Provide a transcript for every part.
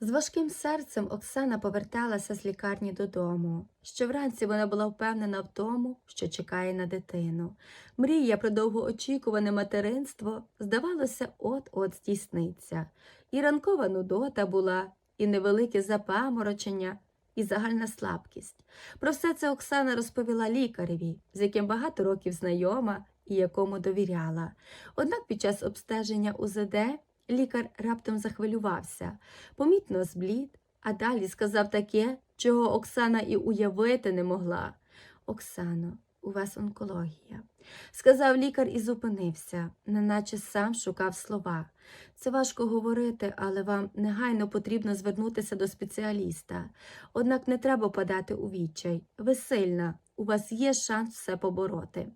З важким серцем Оксана поверталася з лікарні додому. Щовранці вона була впевнена в тому, що чекає на дитину. Мрія про довгоочікуване материнство, здавалося, от-от здійсниться. І ранкова нудота була, і невелике запаморочення, і загальна слабкість. Про все це Оксана розповіла лікареві, з яким багато років знайома і якому довіряла. Однак під час обстеження УЗД лікар раптом захвилювався, помітно зблід, а далі сказав таке, чого Оксана і уявити не могла. Оксано, у вас онкологія. Сказав лікар і зупинився, неначе сам шукав слова. Це важко говорити, але вам негайно потрібно звернутися до спеціаліста. Однак не треба падати у відчай. Ви сильна, у вас є шанс все побороти.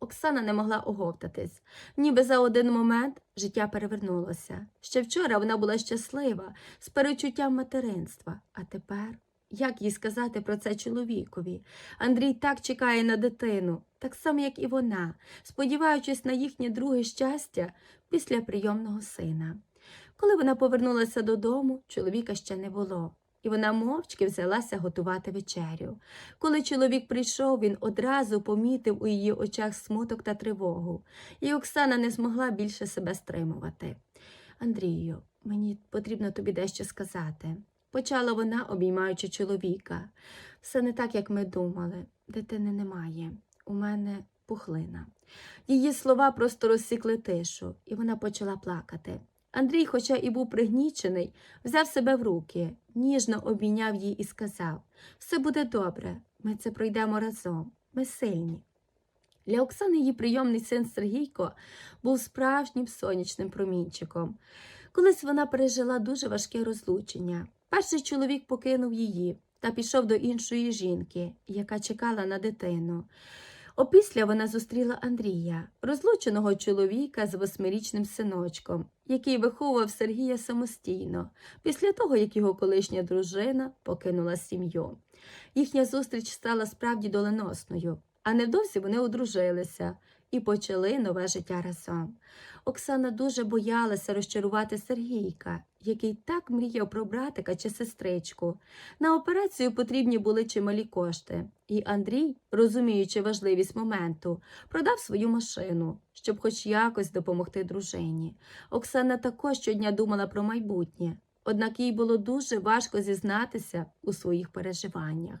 Оксана не могла оговтатись. Ніби за один момент життя перевернулося. Ще вчора вона була щаслива, з перечуттям материнства. А тепер, як їй сказати про це чоловікові? Андрій так чекає на дитину, так само, як і вона, сподіваючись на їхнє друге щастя після прийомного сина. Коли вона повернулася додому, чоловіка ще не було. І вона мовчки взялася готувати вечерю. Коли чоловік прийшов, він одразу помітив у її очах смуток та тривогу, і Оксана не змогла більше себе стримувати. Андрію, мені потрібно тобі дещо сказати, почала вона, обіймаючи чоловіка. Все не так, як ми думали. Дитини немає. У мене пухлина. Її слова просто розсікли тишу, і вона почала плакати. Андрій, хоча і був пригнічений, взяв себе в руки, ніжно обійняв її і сказав Все буде добре, ми це пройдемо разом, ми сильні. Для Оксани її прийомний син Сергійко був справжнім сонячним промінчиком. Колись вона пережила дуже важке розлучення. Перший чоловік покинув її та пішов до іншої жінки, яка чекала на дитину. Опісля вона зустріла Андрія, розлученого чоловіка з восьмирічним синочком, який виховував Сергія самостійно, після того, як його колишня дружина покинула сім'ю. Їхня зустріч стала справді доленосною, а невдовзі вони одружилися і почали нове життя разом. Оксана дуже боялася розчарувати Сергійка, який так мріяв про братика чи сестричку. На операцію потрібні були чималі кошти, і Андрій, розуміючи важливість моменту, продав свою машину, щоб хоч якось допомогти дружині. Оксана також щодня думала про майбутнє. Однак їй було дуже важко зізнатися у своїх переживаннях.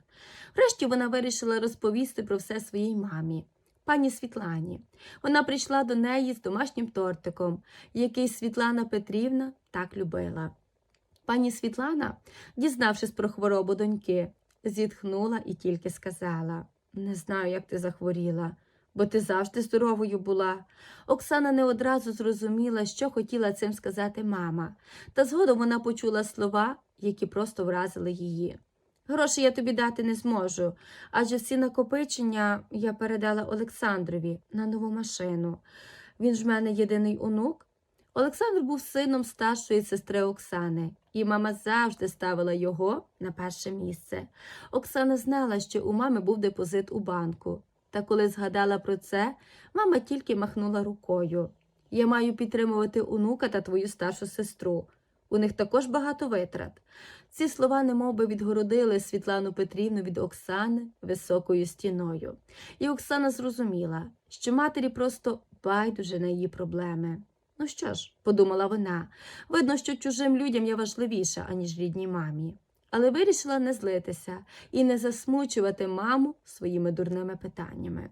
Врешті вона вирішила розповісти про все своїй мамі, пані Світлані. Вона прийшла до неї з домашнім тортиком, який Світлана Петрівна так любила. Пані Світлана, дізнавшись про хворобу доньки, зітхнула і тільки сказала Не знаю, як ти захворіла, бо ти завжди здоровою була. Оксана не одразу зрозуміла, що хотіла цим сказати мама, та згодом вона почула слова, які просто вразили її. Гроші я тобі дати не зможу, адже всі накопичення я передала Олександрові на нову машину. Він ж в мене єдиний онук. Олександр був сином старшої сестри Оксани, і мама завжди ставила його на перше місце. Оксана знала, що у мами був депозит у банку. Та коли згадала про це, мама тільки махнула рукою. Я маю підтримувати онука та твою старшу сестру. У них також багато витрат. Ці слова немовби відгородили Світлану Петрівну від Оксани високою стіною. І Оксана зрозуміла, що матері просто байдуже на її проблеми. Ну що ж, подумала вона, видно, що чужим людям я важливіша, аніж рідній мамі. Але вирішила не злитися і не засмучувати маму своїми дурними питаннями.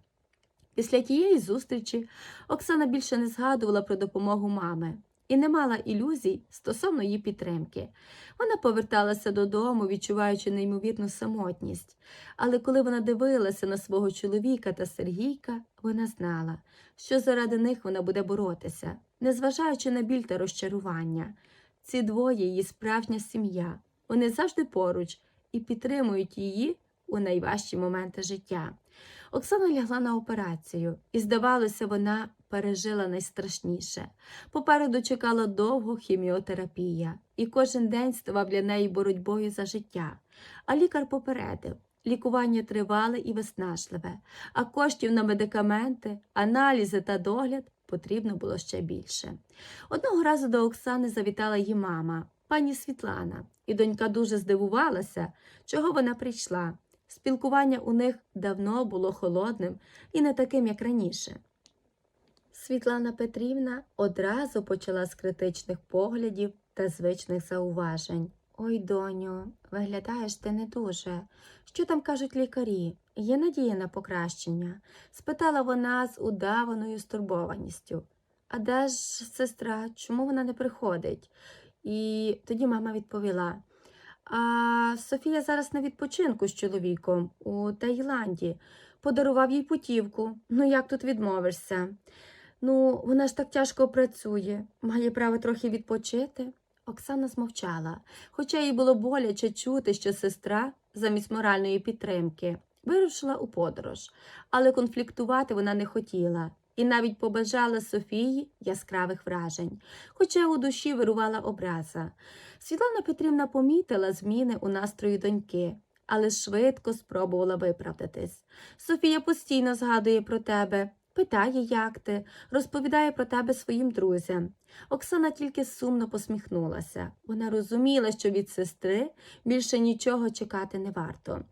Після тієї зустрічі Оксана більше не згадувала про допомогу мами і не мала ілюзій стосовно її підтримки. Вона поверталася додому, відчуваючи неймовірну самотність. Але коли вона дивилася на свого чоловіка та Сергійка, вона знала, що заради них вона буде боротися, незважаючи на біль та розчарування. Ці двоє її справжня сім'я. Вони завжди поруч і підтримують її у найважчі моменти життя. Оксана лягла на операцію, і, здавалося, вона пережила найстрашніше. Попереду чекала довго хіміотерапія, і кожен день ставав для неї боротьбою за життя. А лікар попередив. Лікування тривале і виснажливе, а коштів на медикаменти, аналізи та догляд потрібно було ще більше. Одного разу до Оксани завітала її мама пані Світлана, і донька дуже здивувалася, чого вона прийшла. Спілкування у них давно було холодним і не таким, як раніше. Світлана Петрівна одразу почала з критичних поглядів та звичних зауважень. Ой, доню, виглядаєш ти не дуже. Що там кажуть лікарі? Є надія на покращення? спитала вона з удаваною стурбованістю. А де ж сестра? Чому вона не приходить? І тоді мама відповіла. А Софія зараз на відпочинку з чоловіком у Таїланді. Подарував їй путівку. Ну як тут відмовишся? Ну, вона ж так тяжко працює, має право трохи відпочити. Оксана змовчала, хоча їй було боляче чути, що сестра, замість моральної підтримки, вирушила у подорож, але конфліктувати вона не хотіла і навіть побажала Софії яскравих вражень, хоча у душі вирувала образа. Світлана Петрівна помітила зміни у настрої доньки, але швидко спробувала виправдатись. Софія постійно згадує про тебе, питає, як ти, розповідає про тебе своїм друзям. Оксана тільки сумно посміхнулася. Вона розуміла, що від сестри більше нічого чекати не варто.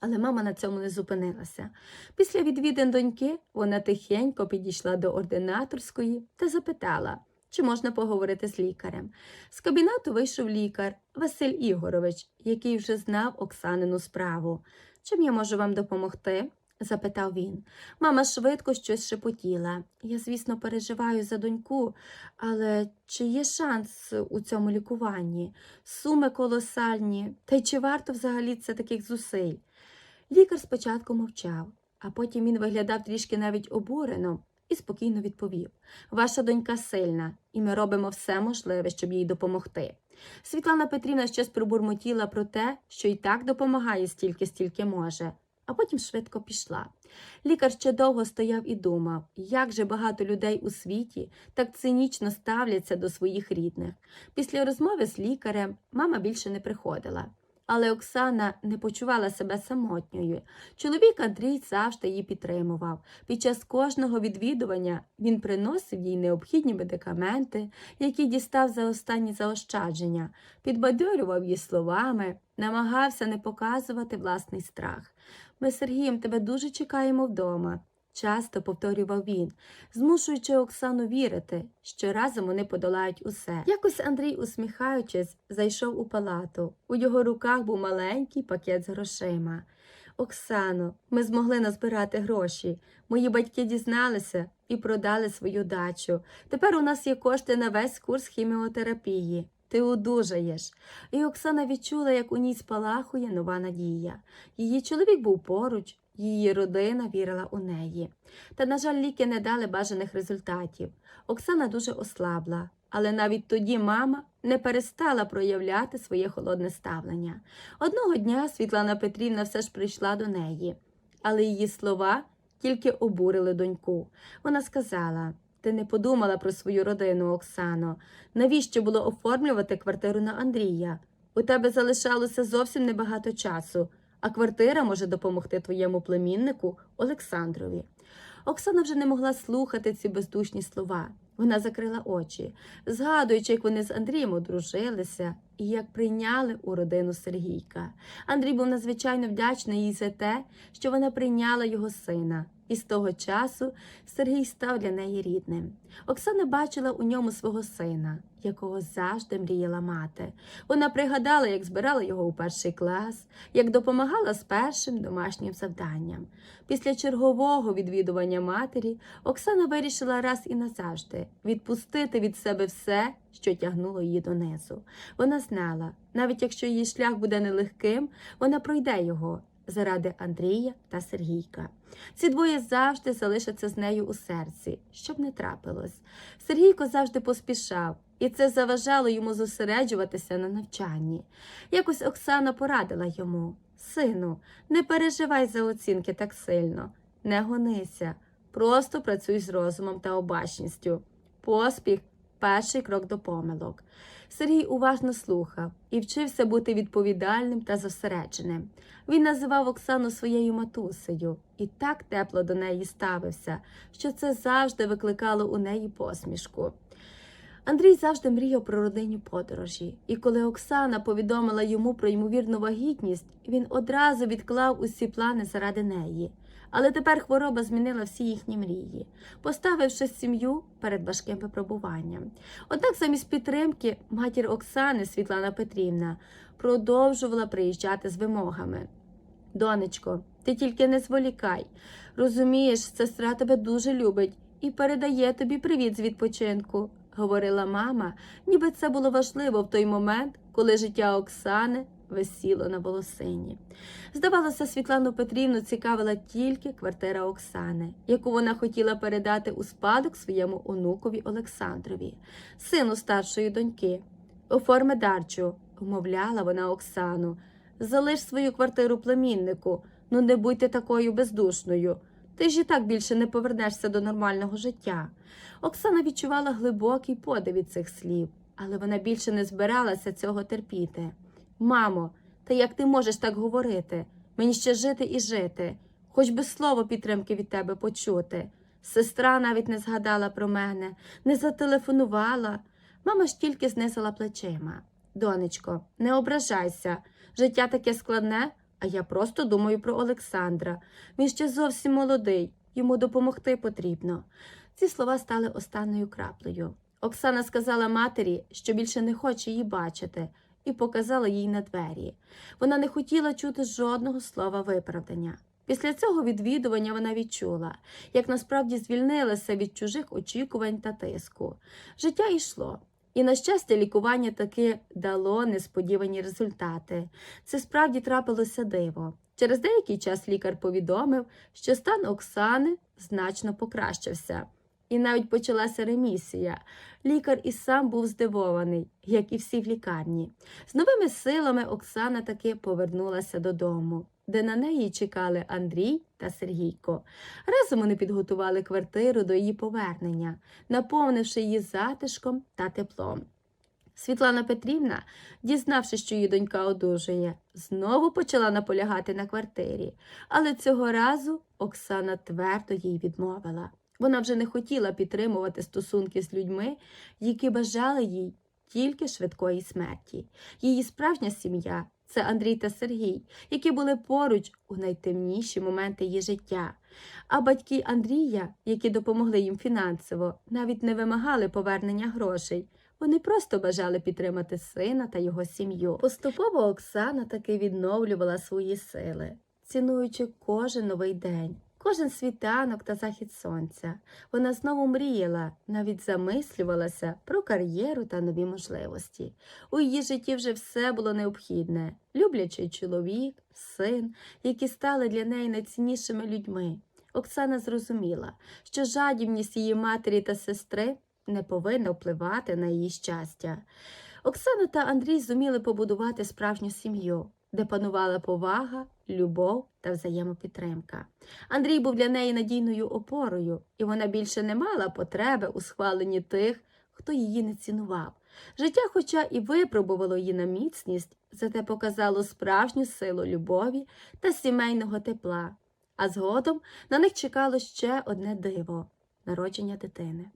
Але мама на цьому не зупинилася. Після відвідин доньки вона тихенько підійшла до ординаторської та запитала, чи можна поговорити з лікарем. З кабінету вийшов лікар Василь Ігорович, який вже знав Оксанину справу. Чим я можу вам допомогти? Запитав він. Мама швидко щось шепотіла. Я, звісно, переживаю за доньку, але чи є шанс у цьому лікуванні? Суми колосальні, та й чи варто взагалі це таких зусиль? Лікар спочатку мовчав, а потім він виглядав трішки навіть обурено і спокійно відповів Ваша донька сильна, і ми робимо все можливе, щоб їй допомогти. Світлана Петрівна щось пробурмотіла про те, що й так допомагає стільки, стільки може, а потім швидко пішла. Лікар ще довго стояв і думав, як же багато людей у світі так цинічно ставляться до своїх рідних. Після розмови з лікарем мама більше не приходила. Але Оксана не почувала себе самотньою. Чоловік Андрій завжди її підтримував. Під час кожного відвідування він приносив їй необхідні медикаменти, які дістав за останні заощадження, підбадьорював її словами, намагався не показувати власний страх. Ми з Сергієм тебе дуже чекаємо вдома. Часто повторював він, змушуючи Оксану вірити, що разом вони подолають усе. Якось Андрій, усміхаючись, зайшов у палату. У його руках був маленький пакет з грошима. Оксано, ми змогли назбирати гроші. Мої батьки дізналися і продали свою дачу. Тепер у нас є кошти на весь курс хіміотерапії. Ти одужаєш. І Оксана відчула, як у ній спалахує нова надія. Її чоловік був поруч, її родина вірила у неї. Та, на жаль, ліки не дали бажаних результатів. Оксана дуже ослабла, але навіть тоді мама не перестала проявляти своє холодне ставлення. Одного дня Світлана Петрівна все ж прийшла до неї, але її слова тільки обурили доньку. Вона сказала. Ти не подумала про свою родину, Оксано. Навіщо було оформлювати квартиру на Андрія? У тебе залишалося зовсім небагато часу, а квартира може допомогти твоєму племіннику Олександрові. Оксана вже не могла слухати ці бездушні слова. Вона закрила очі, згадуючи, як вони з Андрієм одружилися і як прийняли у родину Сергійка. Андрій був надзвичайно вдячний їй за те, що вона прийняла його сина. І з того часу Сергій став для неї рідним. Оксана бачила у ньому свого сина, якого завжди мріяла мати. Вона пригадала, як збирала його у перший клас, як допомагала з першим домашнім завданням. Після чергового відвідування матері Оксана вирішила раз і назавжди відпустити від себе все, що тягнуло її донизу. Вона знала, навіть якщо її шлях буде нелегким, вона пройде його заради Андрія та Сергійка. Ці двоє завжди залишаться з нею у серці, щоб не трапилось. Сергійко завжди поспішав, і це заважало йому зосереджуватися на навчанні. Якось Оксана порадила йому Сину, не переживай за оцінки так сильно, не гонися, просто працюй з розумом та обачністю. Поспіх перший крок до помилок. Сергій уважно слухав і вчився бути відповідальним та зосередженим. Він називав Оксану своєю матусею і так тепло до неї ставився, що це завжди викликало у неї посмішку. Андрій завжди мріяв про родинні подорожі, і коли Оксана повідомила йому про ймовірну вагітність, він одразу відклав усі плани заради неї. Але тепер хвороба змінила всі їхні мрії, поставивши сім'ю перед важким випробуванням. Однак замість підтримки матір Оксани Світлана Петрівна продовжувала приїжджати з вимогами. Донечко, ти тільки не зволікай. Розумієш, сестра тебе дуже любить і передає тобі привіт з відпочинку, говорила мама, ніби це було важливо в той момент, коли життя Оксани висіло на волосині. Здавалося, Світлану Петрівну цікавила тільки квартира Оксани, яку вона хотіла передати у спадок своєму онукові Олександрові, сину старшої доньки. Оформи дарчу, вмовляла вона Оксану. Залиш свою квартиру племіннику, ну не будьте такою бездушною. Ти ж і так більше не повернешся до нормального життя. Оксана відчувала глибокий подив від цих слів, але вона більше не збиралася цього терпіти. Мамо, та як ти можеш так говорити? Мені ще жити і жити, хоч би слово підтримки від тебе почути. Сестра навіть не згадала про мене, не зателефонувала. Мама ж тільки знизила плечима. Донечко, не ображайся. Життя таке складне, а я просто думаю про Олександра. Він ще зовсім молодий, йому допомогти потрібно. Ці слова стали останньою краплею. Оксана сказала матері, що більше не хоче її бачити, і показала їй на двері. Вона не хотіла чути жодного слова виправдання. Після цього відвідування вона відчула, як насправді звільнилася від чужих очікувань та тиску. Життя йшло. І, на щастя, лікування таки дало несподівані результати. Це справді трапилося диво. Через деякий час лікар повідомив, що стан Оксани значно покращився. І навіть почалася ремісія. Лікар і сам був здивований, як і всі в лікарні. З новими силами Оксана таки повернулася додому, де на неї чекали Андрій та Сергійко. Разом вони підготували квартиру до її повернення, наповнивши її затишком та теплом. Світлана Петрівна, дізнавшись, що її донька одужує, знову почала наполягати на квартирі, але цього разу Оксана твердо їй відмовила. Вона вже не хотіла підтримувати стосунки з людьми, які бажали їй тільки швидкої смерті. Її справжня сім'я це Андрій та Сергій, які були поруч у найтемніші моменти її життя. А батьки Андрія, які допомогли їм фінансово, навіть не вимагали повернення грошей. Вони просто бажали підтримати сина та його сім'ю. Поступово Оксана таки відновлювала свої сили, цінуючи кожен новий день. Кожен світанок та захід сонця. Вона знову мріяла, навіть замислювалася про кар'єру та нові можливості. У її житті вже все було необхідне: люблячий чоловік, син, які стали для неї найціннішими людьми. Оксана зрозуміла, що жадібність її матері та сестри не повинна впливати на її щастя. Оксана та Андрій зуміли побудувати справжню сім'ю, де панувала повага, любов та взаємопідтримка. Андрій був для неї надійною опорою, і вона більше не мала потреби у схваленні тих, хто її не цінував. Життя, хоча і випробувало її на міцність, зате показало справжню силу любові та сімейного тепла. А згодом на них чекало ще одне диво народження дитини.